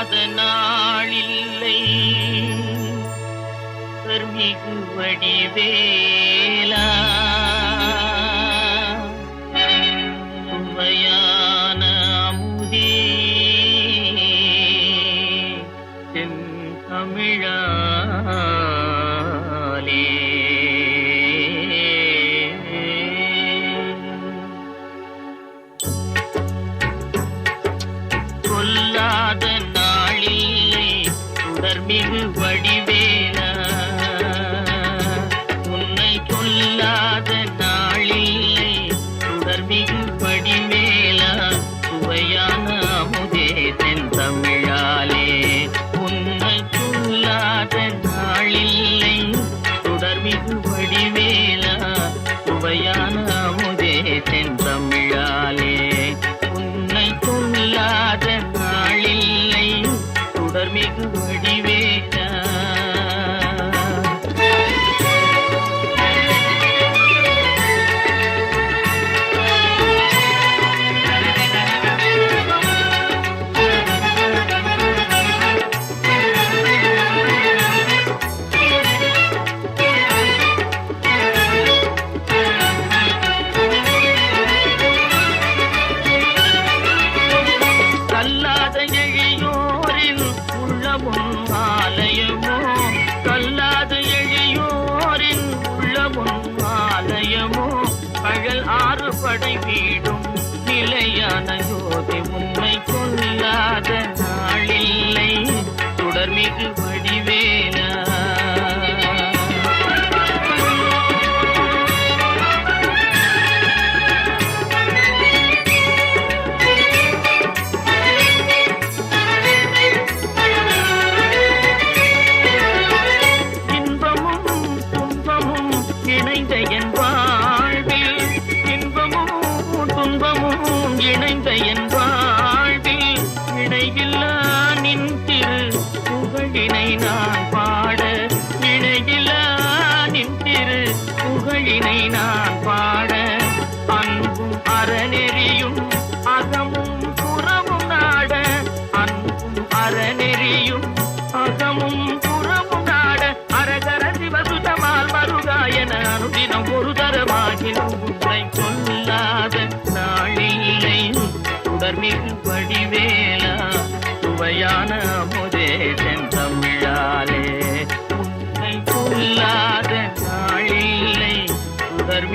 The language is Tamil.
இல்லாத நாளில்லை மிகு வடிவேலா. சுமையான அமுதே தென் ప్రయాణము చేసెను. ஆறு நிலையான ஜோதி உண்மை கொல்லாத நாளில்லை தொடர்மிகு வழி இணைந்த என் வாழ்வில் இணையில்லா நின் திரு புகழினை நான் பாட இணையில்லா நின் திரு புகழினை நான் பாட. மிகு வடிவேலா சுவையான அமுதே செந்தமிழாலே. உன்னை கொல்லாத நாளில்லை சுடர்